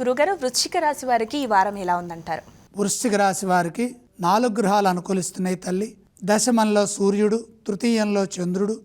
గురుగారు వృశ్చిక రాశి వారికి ఈ వారం ఎలా ఉందంటారు? వృశ్చిక రాశి వారికి నాలుగు గ్రహాలు అనుకూలిస్తున్నాయి తల్లి. దశమంలో సూర్యుడు తృతీయంలో చంద్రుడు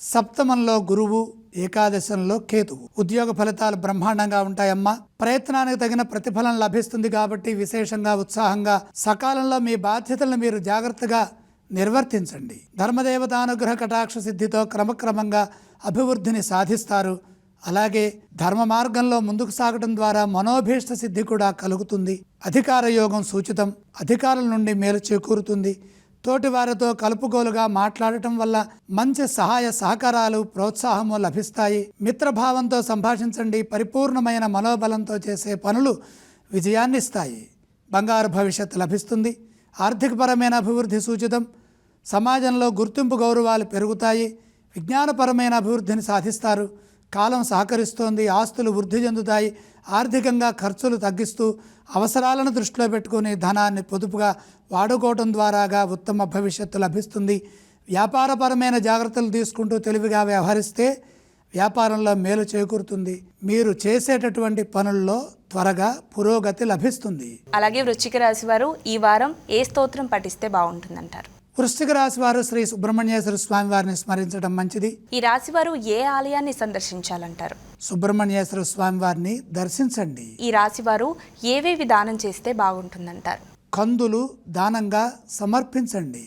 సప్తమంలో గురువు ఏకాదశంలో కేతువు. ఉద్యోగ ఫలితాలు బ్రహ్మాండంగా ఉంటాయమ్మా. ప్రయత్నానికి తగిన ప్రతిఫలం లభిస్తుంది కాబట్టి విశేషంగా ఉత్సాహంగా సకాలంలో మీ బాధ్యతలను మీరు జాగ్రత్తగా నిర్వర్తించండి. ధర్మదేవతానుగ్రహ కటాక్ష సిద్ధితో క్రమక్రమంగా అభివృద్ధిని సాధిస్తారు. అలాగే ధర్మ మార్గంలో ముందుకు సాగడం ద్వారా మనోభీష్ట సిద్ధి కూడా కలుగుతుంది. అధికార యోగం సూచితం. అధికారుల నుండి మేలు చేకూరుతుంది. తోటి వారితో కలుపుగోలుగా మాట్లాడటం వల్ల మంచి సహాయ సహకారాలు ప్రోత్సాహము లభిస్తాయి. మిత్రభావంతో సంభాషించండి. పరిపూర్ణమైన మనోబలంతో చేసే పనులు విజయాన్నిస్తాయి. బంగారు భవిష్యత్తు లభిస్తుంది. ఆర్థికపరమైన అభివృద్ధి సూచితం. సమాజంలో గుర్తింపు గౌరవాలు పెరుగుతాయి. విజ్ఞానపరమైన అభివృద్ధిని సాధిస్తారు. కాలం సహకరిస్తోంది ఆస్తులు వృద్ధి చెందుతాయి ఆర్థికంగా ఖర్చులు తగ్గిస్తూ అవసరాలను దృష్టిలో పెట్టుకుని ధనాన్ని పొదుపుగా వాడుకోవటం ద్వారాగా ఉత్తమ భవిష్యత్తు లభిస్తుంది. వ్యాపారపరమైన జాగ్రత్తలు తీసుకుంటూ తెలివిగా వ్యవహరిస్తే వ్యాపారంలో మేలు చేకూరుతుంది. మీరు చేసేటటువంటి పనుల్లో త్వరగా పురోగతి లభిస్తుంది. అలాగే వృశ్చిక రాశి వారు ఈ వారం ఏ స్తోత్రం పఠిస్తే బాగుంటుందంటారు? వృశ్చిక రాశి వారు శ్రీ సుబ్రహ్మణ్యేశ్వర స్వామి వారిని స్మరించడం మంచిది. ఈ రాశి వారు ఏ ఆలయాన్ని సందర్శించాలంటారు? సుబ్రహ్మణ్యేశ్వర స్వామి వారిని దర్శించండి. ఈ రాశి వారు ఏవేవి దానం చేస్తే బాగుంటుందంటారు? కందులు దానంగా సమర్పించండి.